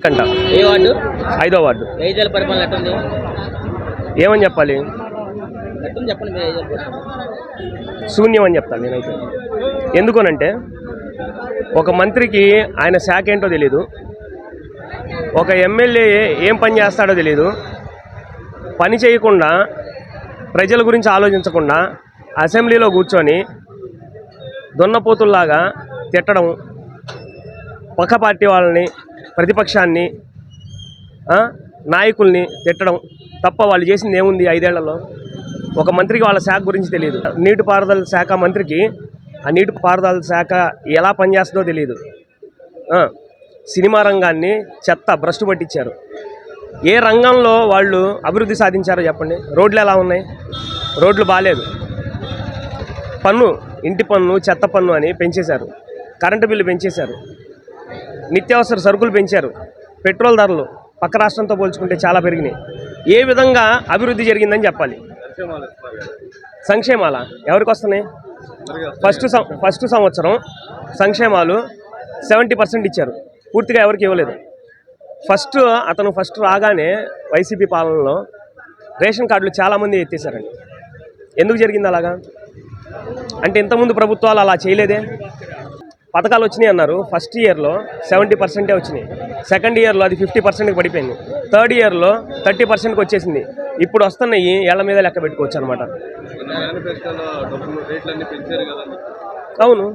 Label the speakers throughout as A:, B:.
A: అంట
B: ఏ వార్డు?
A: ఐదో వార్డు.
B: పరిపాలన ఎట్టుంది
A: ఏమని చెప్పాలి?
B: ఎట్టుంది చెప్పండి
A: శూన్యం అని చెప్తాను నేనైతే. ఎందుకనంటే ఒక మంత్రికి ఆయన శాఖ ఏంటో తెలియదు ఒక ఎమ్మెల్యే ఏం పని చేస్తాడో తెలియదు పని చేయకుండా ప్రజల గురించి ఆలోచించకుండా అసెంబ్లీలో కూర్చొని దున్నపోతుల్లాగా తిట్టడం పక్క పార్టీ వాళ్ళని ప్రతిపక్షాన్ని నాయకుల్ని తిట్టడం తప్ప వాళ్ళు చేసింది ఏముంది ఐదేళ్ళలో? ఒక మంత్రికి వాళ్ళ శాఖ గురించి తెలియదు నీటిపారుదల శాఖ మంత్రికి ఆ నీటిపారుదల శాఖ ఎలా పనిచేస్తుందో తెలియదు సినిమా రంగాన్ని చెత్త భ్రష్టు పట్టించారు. ఏ రంగంలో వాళ్ళు అభివృద్ధి సాధించారో చెప్పండి. రోడ్లు ఎలా ఉన్నాయి? రోడ్లు బాగాలేదు పన్ను ఇంటి పన్ను చెత్త పన్ను అని పెంచేశారు. Current bill పెంచేశారు. నిత్యావసర సరుకులు పెంచారు. పెట్రోల్ ధరలు పక్క రాష్ట్రంతో పోల్చుకుంటే చాలా పెరిగినాయి. ఏ విధంగా అభివృద్ధి జరిగిందని చెప్పాలి? సంక్షేమాల. ఎవరికి వస్తున్నాయి? ఫస్ట్ సం ఫస్ట్ సంవత్సరం సంక్షేమాలు సెవెంటీ పర్సెంట్ ఇచ్చారు. పూర్తిగా ఎవరికి ఇవ్వలేదు. ఫస్ట్ అతను ఫస్ట్ రాగానే వైసీపీ పాలనలో రేషన్ కార్డులు చాలామంది ఎత్తేసారండి ఎందుకు జరిగింది అలాగా? అంటే ఇంతకుముందు ప్రభుత్వాలు అలా చేయలేదే? పథకాలు వచ్చినాయి అన్నారు. ఫస్ట్ ఇయర్లో సెవెంటీ పర్సెంటే వచ్చినాయి. సెకండ్ ఇయర్లో అది ఫిఫ్టీ పర్సెంట్కి పడిపోయింది. థర్డ్ ఇయర్లో థర్టీ పర్సెంట్కి వచ్చేసింది. ఇప్పుడు వస్తున్నాయి ఏళ్ళ మీద లెక్క పెట్టుకోవచ్చు అనమాట అవును.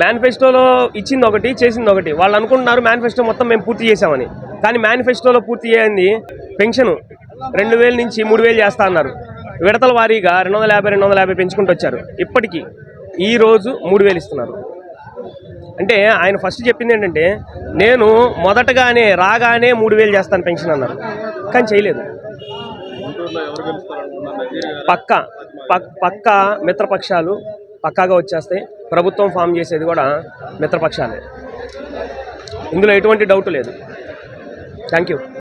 A: మేనిఫెస్టోలో ఇచ్చింది ఒకటి చేసింది ఒకటి. వాళ్ళు అనుకుంటున్నారు మేనిఫెస్టో మొత్తం మేము పూర్తి చేసామని కానీ మేనిఫెస్టోలో పూర్తి చేయండి పెన్షన్. రెండు వేల నుంచి మూడు వేలు చేస్తా అన్నారు. విడతల వారీగా రెండు వందల యాభై రెండు వందల యాభై పెంచుకుంటూ వచ్చారు. ఇప్పటికీ ఈ రోజు మూడు వేలు ఇస్తున్నారు. అంటే ఆయన ఫస్ట్ చెప్పింది ఏంటంటే నేను మొదటగానే రాగానే మూడు వేలు చేస్తాను పెన్షన్ అన్నారు. కానీ చేయలేదు. పక్క పక్క మిత్రపక్షాలు పక్కాగా వచ్చేస్తాయి. ప్రభుత్వం ఫామ్ చేసేది కూడా మిత్రపక్షాలే. ఇందులో ఎటువంటి డౌట్ లేదు. Thank you.